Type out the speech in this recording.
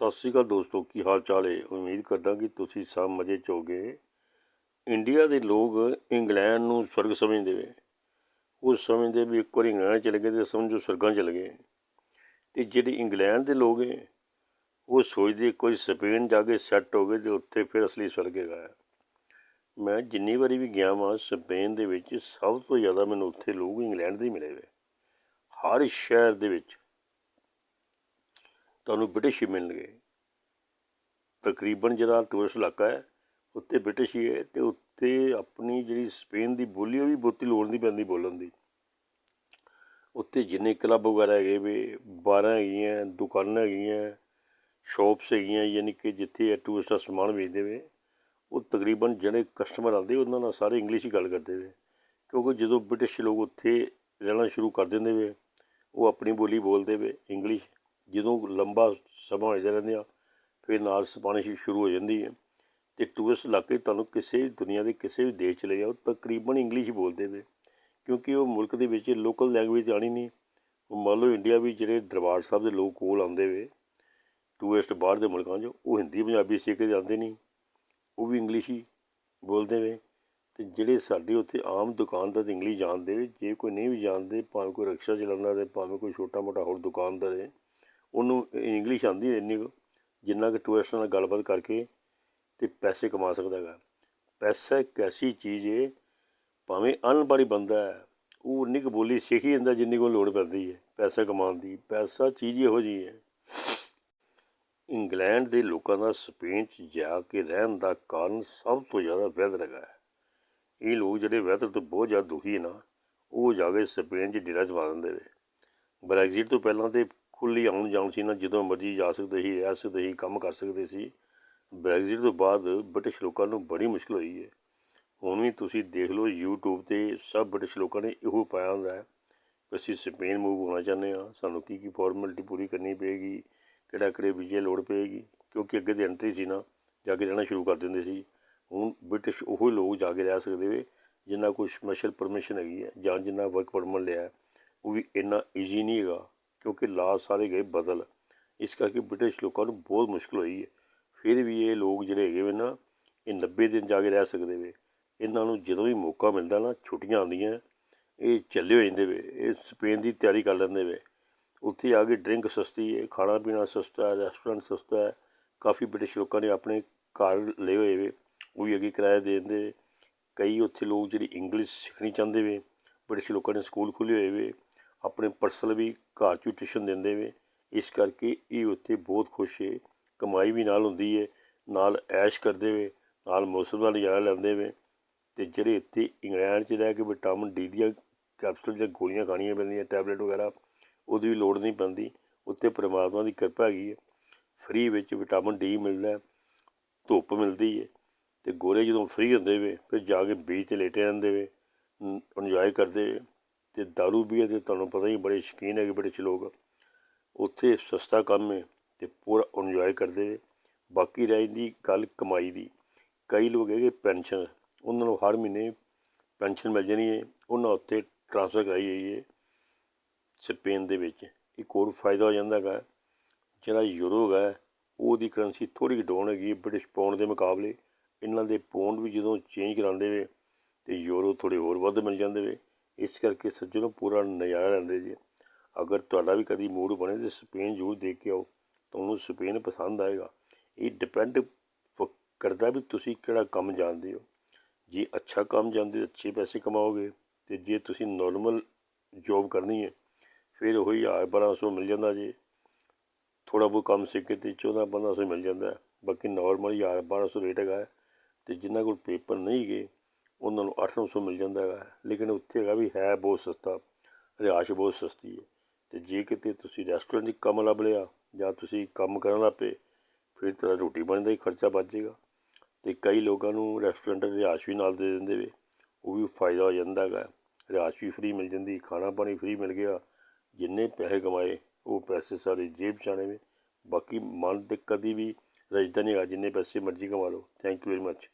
ਸਤਿ ਸ਼੍ਰੀ ਅਕਾਲ ਦੋਸਤੋ, ਕੀ ਹਾਲ ਚਾਲ ਹੈ ਉਮੀਦ ਕਰਦਾ ਕਿ ਤੁਸੀਂ ਸਭ ਮਜ਼ੇ ਚ ਹੋਗੇ। ਇੰਡੀਆ ਦੇ ਲੋਕ ਇੰਗਲੈਂਡ ਨੂੰ ਸਵਰਗ ਸਮਝਦੇ ਵੇ ਉਹ ਸਮਝਦੇ ਵੀ ਇੱਕ ਵਾਰੀ ਇੰਗਲੈਂਡ ਚਲੇ ਗਏ ਤੇ ਸਮਝੋ ਸਵਰਗਾਂ ਚਲੇ ਗਏ। ਤੇ ਜਿਹੜੇ ਇੰਗਲੈਂਡ ਦੇ ਲੋਕ ਹੈ ਉਹ ਸੋਚਦੇ ਕੋਈ ਸਪੇਨ ਜਾ ਕੇ ਸੈੱਟ ਹੋ ਗਏ ਤੇ ਉੱਥੇ ਫਿਰ ਅਸਲੀ ਸਵਰਗ ਹੈਗਾ ਮੈਂ ਜਿੰਨੀ ਵਾਰੀ ਵੀ ਗਿਆ ਵਾਂ, ਸਪੇਨ ਦੇ ਵਿੱਚ ਸਭ ਤੋਂ ਜ਼ਿਆਦਾ ਮੈਨੂੰ ਉੱਥੇ ਲੋਕ ਇੰਗਲੈਂਡ ਦੇ ਹੀ ਮਿਲੇ ਵੇ ਹਰ ਸ਼ਹਿਰ ਦੇ ਵਿੱਚ। ਤੁਹਾਨੂੰ ਬ੍ਰਿਟਿਸ਼ ਹੀ ਮਿਲਣਗੇ। ਤਕਰੀਬਨ ਜਿਹੜਾ ਟੂਰਿਸਟ ਇਲਾਕਾ ਹੈ ਉੱਤੇ ਬ੍ਰਿਟਿਸ਼ ਹੀ ਹੈ ਤੇ ਉੱਤੇ ਆਪਣੀ ਜਿਹੜੀ ਸਪੇਨ ਦੀ ਬੋਲੀ ਉਹ ਵੀ ਬਹੁਤੀ ਲੋੜ ਨਹੀਂ ਪੈਂਦੀ ਬੋਲਣ ਦੀ। ਉੱਤੇ ਜਿੰਨੇ ਕਲੱਬ ਵਗੈਰਾ ਹੈਗੇ ਵੇ, ਬਾਰਾਂ ਹੈਗੀਆਂ, ਦੁਕਾਨਾਂ ਹੈਗੀਆਂ ਸ਼ਾਪਸ ਹੈਗੀਆਂ, ਯਾਨੀ ਕਿ ਜਿੱਥੇ ਟੂਰਿਸਟ ਦਾ ਸਮਾਨ ਵੇਚਦੇ ਵੇ ਉਹ ਤਕਰੀਬਨ ਜਿਹੜੇ ਕਸਟਮਰ ਆਉਂਦੇ, ਉਹਨਾਂ ਨਾਲ ਸਾਰੇ ਇੰਗਲਿਸ਼ ਹੀ ਗੱਲ ਕਰਦੇ ਵੇ ਕਿਉਂਕਿ ਜਦੋਂ ਬ੍ਰਿਟਿਸ਼ ਲੋਕ ਉੱਥੇ ਰਹਿਣਾ ਸ਼ੁਰੂ ਕਰ ਦਿੰਦੇ ਵੇ ਉਹ ਆਪਣੀ ਬੋਲੀ ਬੋਲਦੇ ਵੇ ਇੰਗਲਿਸ਼ ਜਦੋਂ ਲੰਬਾ ਸਮਾਂ ਹੋ ਜਾਂਦਾ ਰਹਿੰਦੇ ਆ, ਫਿਰ ਨਾਲ ਸਪੈਨਿਸ਼ ਸ਼ੁਰੂ ਹੋ ਜਾਂਦੀ ਹੈ ਤੇ ਟੂਰਿਸਟ ਇਲਾਕੇ ਤੁਹਾਨੂੰ ਕਿਸੇ ਦੁਨੀਆ ਦੇ ਕਿਸੇ ਵੀ ਦੇਸ਼ ਚਲੇ ਜਾਓ, ਤਕਰੀਬਨ ਇੰਗਲਿਸ਼ ਹੀ ਬੋਲਦੇ ਵੇ ਕਿਉਂਕਿ ਉਹ ਮੁਲਕ ਦੇ ਵਿੱਚ ਲੋਕਲ ਲੈਂਗੁਏਜ ਆਣੀ ਨਹੀਂ, ਉਹ ਮੰਨ ਲਓ ਇੰਡੀਆ ਵੀ ਜਿਹੜੇ ਦਰਬਾਰ ਸਾਹਿਬ ਦੇ ਲੋਕ ਕੋਲ ਆਉਂਦੇ ਵੇ ਟੂਰਿਸਟ ਬਾਹਰ ਦੇ ਮੁਲਕਾਂ 'ਚ, ਉਹ ਹਿੰਦੀ, ਪੰਜਾਬੀ ਸਿੱਖ ਕੇ ਜਾਂਦੇ ਨਹੀਂ, ਉਹ ਵੀ ਇੰਗਲਿਸ਼ ਹੀ ਬੋਲਦੇ ਵੇ ਤੇ ਜਿਹੜੇ ਸਾਡੇ ਉੱਥੇ ਆਮ ਦੁਕਾਨਦਾਰ ਇੰਗਲਿਸ਼ ਜਾਣਦੇ ਵੇ ਜੇ ਕੋਈ ਨਹੀਂ ਵੀ ਜਾਣਦੇ, ਭਾਵੇਂ ਕੋਈ ਰਿਕਸ਼ਾ ਚਲਾਉਂਦਾ ਤੇ ਭਾਵੇਂ ਕੋਈ ਛੋਟਾ ਮੋਟਾ ਹੋਰ ਦੁਕਾਨਦਾਰ ਹੈ ਉਹਨੂੰ ਇੰਗਲਿਸ਼ ਆਉਂਦੀ ਇੰਨੀ ਕੁ, ਜਿੰਨਾ ਕਿ ਟੂਰਿਸਟਾਂ ਨਾਲ ਗੱਲਬਾਤ ਕਰਕੇ ਅਤੇ ਪੈਸੇ ਕਮਾ ਸਕਦਾ ਹੈਗਾ। ਪੈਸਾ ਇੱਕ ਐਸੀ ਚੀਜ਼ ਹੈ ਭਾਵੇਂ ਅਨਪੜ੍ਹ ਬੰਦਾ ਹੈ, ਉਹ ਉਨੀ ਕੁ ਬੋਲੀ ਸਿੱਖ ਹੀ ਜਾਂਦਾ ਜਿੰਨੀ ਕੋਲ ਲੋੜ ਪੈਂਦੀ ਹੈ, ਪੈਸਾ ਕਮਾਉਣ ਦੀ। ਪੈਸਾ ਚੀਜ਼ ਇਹੋ ਜਿਹੀ ਹੈ। ਇੰਗਲੈਂਡ ਦੇ ਲੋਕਾਂ ਦਾ ਸਪੇਨ 'ਚ ਜਾ ਕੇ ਰਹਿਣ ਦਾ ਕਾਰਨ ਸਭ ਤੋਂ ਜ਼ਿਆਦਾ ਵੈਦਰ ਹੈਗਾ। ਹੈ ਇਹ ਲੋਕ ਜਿਹੜੇ ਵੈਦਰ ਤੋਂ ਬਹੁਤ ਜ਼ਿਆਦਾ ਦੁਖੀ ਨਾ ਉਹ ਜਾ ਕੇ ਸਪੇਨ 'ਚ ਡੇਰਾ ਜਮਾ ਦਿੰਦੇ ਨੇ। ਬ੍ਰੈਗਜ਼ਿਟ ਤੋਂ ਪਹਿਲਾਂ ਤੇ ਖੁੱਲੀ ਆਉਣ ਜਾਣ ਸੀ ਨਾ, ਜਦੋਂ ਮਰਜ਼ੀ ਜਾ ਸਕਦੇ ਸੀ, ਰਹਿ ਸਕਦੇ ਸੀ, ਕੰਮ ਕਰ ਸਕਦੇ ਸੀ। ਬ੍ਰੈਗਜ਼ਿਟ ਤੋਂ ਬਾਅਦ ਬ੍ਰਿਟਿਸ਼ ਲੋਕਾਂ ਨੂੰ ਬੜੀ ਮੁਸ਼ਕਲ ਹੋਈ ਹੈ ਹੁਣ ਵੀ ਤੁਸੀਂ ਦੇਖ ਲਓ YouTube ਤੇ ਸਭ ਬ੍ਰਿਟਿਸ਼ ਲੋਕਾਂ ਨੇ ਇਹੋ ਪਾਇਆ ਹੁੰਦਾ ਹੈ ਕਿ ਅਸੀਂ ਸਪੇਨ ਮੂਵ ਹੋਣਾ ਚਾਹੁੰਦੇ ਹਾਂ, ਸਾਨੂੰ ਕੀ ਕੀ ਫਾਰਮੈਲਿਟੀ ਪੂਰੀ ਕਰਨੀ ਪਏਗੀ ਕਿਹੜਾ ਕਿਹੜੇ ਵੀਜ਼ੇ ਲੋੜ ਪਏਗੀ, ਕਿਉਂਕਿ ਅੱਗੇ ਦੀ ਐਂਟਰੀ ਸੀ ਨਾ, ਜਾ ਕੇ ਰਹਿਣਾ ਸ਼ੁਰੂ ਕਰ ਦਿੰਦੇ ਸੀ। ਹੁਣ ਬ੍ਰਿਟਿਸ਼ ਉਹ ਲੋਕ ਜਾ ਕੇ ਰਹਿ ਸਕਦੇ ਵੇ ਜਿਨ੍ਹਾਂ ਕੋਈ ਸਪੈਸ਼ਲ ਪਰਮਿਸ਼ਨ ਹੈਗੀ ਹੈ ਜਾਂ ਜਿਨ੍ਹਾਂ ਵਰਕ ਪਰਮਿਟ ਲਿਆ ਉਹ ਵੀ ਇੰਨਾ ਈਜ਼ੀ ਨਹੀਂ ਹੈਗਾ। ਕਿਉਂਕਿ ਲਾ ਸਾਰੇ ਗਏ ਬਦਲ। ਇਸ ਕਰਕੇ ਬ੍ਰਿਟਿਸ਼ ਲੋਕਾਂ ਨੂੰ ਬਹੁਤ ਮੁਸ਼ਕਲ ਹੋਈ ਹੈ। ਫਿਰ ਵੀ ਇਹ ਲੋਕ ਜਿਹੜੇ ਹੈਗੇ ਵੇ ਨਾ, ਇਹ 90 ਦਿਨ ਜਾ ਕੇ ਰਹਿ ਸਕਦੇ ਵੇ। ਇਹਨਾਂ ਨੂੰ ਜਦੋਂ ਵੀ ਮੌਕਾ ਮਿਲਦਾ ਨਾ, ਛੁੱਟੀਆਂ ਆਉਂਦੀਆਂ, ਇਹ ਚੱਲੇ ਹੋ ਜਾਂਦੇ ਵੇ। ਇਹ ਸਪੇਨ ਦੀ ਤਿਆਰੀ ਕਰ ਲੈਂਦੇ ਵੇ। ਉੱਥੇ ਆ ਕੇ ਡਰਿੰਕ ਸਸਤੀ ਹੈ, ਖਾਣਾ ਪੀਣਾ ਸਸਤਾ ਹੈ, ਰੈਸਟੋਰੈਂਟ ਸਸਤਾ ਹੈ। ਕਾਫੀ ਬ੍ਰਿਟਿਸ਼ ਲੋਕਾਂ ਨੇ ਆਪਣੇ ਘਰ ਲਏ ਹੋਏ ਵੇ। ਉਹ ਵੀ ਅੱਗੇ ਕਿਰਾਇਆ ਦੇ ਦਿੰਦੇ। ਕਈ ਉੱਥੇ ਲੋਕ ਜਿਹੜੀ ਇੰਗਲਿਸ਼ ਸਿੱਖਣੀ ਚਾਹੁੰਦੇ ਵੇ। ਬ੍ਰਿਟਿਸ਼ ਲੋਕਾਂ ਨੇ ਸਕੂਲ ਖੁੱਲ੍ਹੇ ਹੋਏ ਵੇ। ਆਪਣੇ ਪਰਸਨਲ ਵੀ ਘਰ 'ਚ ਟਿਊਸ਼ਨ ਦਿੰਦੇ ਵੇ ਇਸ ਕਰਕੇ ਇਹ ਉੱਥੇ ਬਹੁਤ ਖੁਸ਼ ਹੈ। ਕਮਾਈ ਵੀ ਨਾਲ ਹੁੰਦੀ ਹੈ, ਨਾਲ ਐਸ਼ ਕਰਦੇ ਵੇ ਨਾਲ ਮੌਸਮ ਦਾ ਨਜ਼ਾਰਾ ਲੈਂਦੇ ਵੇ ਤੇ ਜਿਹੜੇ ਇੱਥੇ ਇੰਗਲੈਂਡ 'ਚ ਰਹਿ ਕੇ ਵਿਟਾਮਿਨ ਡੀ ਦੀਆਂ ਕੈਪਸੂਲ ਜਾਂ ਗੋਲੀਆਂ ਖਾਣੀਆਂ ਪੈਂਦੀਆਂ ਟੈਬਲੇਟ ਵਗੈਰਾ, ਉਹਦੀ ਵੀ ਲੋੜ ਨਹੀਂ ਪੈਂਦੀ। ਉੱਤੇ ਪਰਮਾਤਮਾ ਦੀ ਕਿਰਪਾ ਹੈਗੀ ਹੈ। ਫ੍ਰੀ ਵਿੱਚ ਵਿਟਾਮਿਨ ਡੀ ਮਿਲਦਾ, ਧੁੱਪ ਮਿਲਦੀ ਹੈ ਤੇ ਗੋਰੇ ਜਦੋਂ ਫ੍ਰੀ ਹੁੰਦੇ ਵੇ ਫਿਰ ਜਾ ਕੇ ਬੀਚ ਤੇ ਲੇਟੇ ਰਹਿੰਦੇ ਵੇ ਇੰਜੋਏ ਕਰਦੇ ਤੇ दारू ਵੀ ਤੇ ਤੁਹਾਨੂੰ ਪਤਾ ਹੀ ਬੜੇ ਸ਼ੌਕੀਨ ਹੈਗੇ ਬੜੇ ਲੋਕ ਉੱਥੇ ਸਸਤਾ ਕੰਮ ਹੈ ਤੇ ਪੂਰਾ ਇੰਜੋਏ ਕਰਦੇ ਬਾਕੀ ਰਹਿ ਜਾਂਦੀ ਗੱਲ ਕਮਾਈ ਦੀ ਕਈ ਲੋਕ ਹੈਗੇ ਪੈਨਸ਼ਨ ਉਹਨਾਂ ਨੂੰ ਹਰ ਮਹੀਨੇ ਪੈਨਸ਼ਨ ਮਿਲ ਜਾਣੀ ਹੈ ਉਹਨਾਂ ਉੱਤੇ ਟ੍ਰਾਂਸਫਰ ਕਰਾਈ ਜਾਈ ਹੈ ਸਪੇਨ ਦੇ ਵਿੱਚ ਇੱਕ ਹੋਰ ਫਾਇਦਾ ਹੋ ਜਾਂਦਾ ਹੈਗਾ ਜਿਹੜਾ ਯੂਰੋ ਹੈ ਉਹਦੀ ਕਰੰਸੀ ਥੋੜੀ ਡਾਊਨ ਹੈਗੀ ਬ੍ਰਿਟਿਸ਼ ਪਾਉਂਡ ਦੇ ਮੁਕਾਬਲੇ ਇਹਨਾਂ ਦੇ ਪਾਉਂਡ ਵੀ ਜਦੋਂ ਚੇਂਜ ਕਰਾਉਂਦੇ ਵੇ ਤੇ ਯੂਰੋ ਥੋੜੇ ਹੋਰ ਵੱਧ ਮਿਲ ਜਾਂਦੇ ਵੇ ਇਸ ਕਰਕੇ ਸੱਜਣੋ ਪੂਰਾ ਨਜ਼ਾਰਾ ਲੈਂਦੇ ਜੀ। ਅਗਰ ਤੁਹਾਡਾ ਵੀ ਕਦੀ ਮੂਡ ਬਣੇ ਤੇ ਸਪੇਨ ਜ਼ਰੂਰ ਦੇਖ ਕੇ ਆਓ, ਤੁਹਾਨੂੰ ਸਪੇਨ ਪਸੰਦ ਆਏਗਾ। ਇਹ ਡਿਪੈਂਡ ਕਰਦਾ ਵੀ ਤੁਸੀਂ ਕਿਹੜਾ ਕੰਮ ਜਾਣਦੇ ਹੋ। ਜੇ ਅੱਛਾ ਕੰਮ ਜਾਣਦੇ ਅੱਛੇ ਪੈਸੇ ਕਮਾਓਗੇ ਤੇ ਜੇ ਤੁਸੀਂ ਨਾਰਮਲ ਜੋਬ ਕਰਨੀ ਹੈ, ਫਿਰ ਉਹੀ ਹਜ਼ਾਰ ਬਾਰਾਂ ਸੌ ਮਿਲ ਜਾਂਦਾ ਜੀ। ਥੋੜਾ ਬਹੁਤ ਕੰਮ ਸਿੱਖ ਕੇ ਤੇ ਚੌਦਾਂ ਪੰਦਰਾਂ ਸੌ ਮਿਲ ਜਾਂਦਾ। ਬਾਕੀ ਨਾਰਮਲ ਹਜ਼ਾਰ ਬਾਰਾਂ ਸੌ ਰੇਟ ਹੈਗਾ ਤੇ ਜਿਨ੍ਹਾਂ ਕੋਲ ਪੇਪਰ ਨਹੀਂ ਗਏ ਉਹਨਾਂ ਨੂੰ ਅੱਠ ਨੌ ਸੌ ਮਿਲ ਜਾਂਦਾ ਹੈਗਾ। ਲੇਕਿਨ ਉੱਥੇ ਹੈਗਾ ਵੀ ਹੈ ਬਹੁਤ ਸਸਤਾ, ਰਿਹਾਇਸ਼ ਬਹੁਤ ਸਸਤੀ ਹੈ। ਤੇ ਜੇ ਕਿਤੇ ਤੁਸੀਂ ਰੈਸਟੋਰੈਂਟ 'ਚ ਕੰਮ ਲੱਭ ਲਿਆ ਜਾਂ ਤੁਸੀਂ ਕੰਮ ਕਰਨ ਲੱਗ ਪਏ, ਫਿਰ ਤਾਂ ਰੋਟੀ ਪਾਣੀ ਦਾ ਹੀ ਖਰਚਾ ਬਚ ਜਾਏਗਾ। ਤੇ ਕਈ ਲੋਕਾਂ ਨੂੰ ਰੈਸਟੋਰੈਂਟ ਰਿਹਾਇਸ਼ ਵੀ ਨਾਲ ਦੇ ਦਿੰਦੇ ਵੇ, ਉਹ ਵੀ ਫਾਇਦਾ ਹੋ ਜਾਂਦਾ ਹੈਗਾ। ਰਿਹਾਇਸ਼ ਵੀ ਫ੍ਰੀ ਮਿਲ ਜਾਂਦੀ, ਖਾਣਾ ਪਾਣੀ ਫ੍ਰੀ ਮਿਲ ਗਿਆ, ਜਿੰਨੇ ਪੈਸੇ ਕਮਾਏ, ਉਹ ਪੈਸੇ ਸਾਰੇ ਜੇਬ 'ਚ ਆਣੇ ਵੇ। ਬਾਕੀ ਮਨ ਤੇ ਕਦੀ ਵੀ ਰਜਦਾ ਨਹੀਂ ਹੈਗਾ, ਜਿੰਨੇ ਪੈਸੇ ਮਰਜ਼ੀ ਕਮਾ ਲਓ। Thank you very much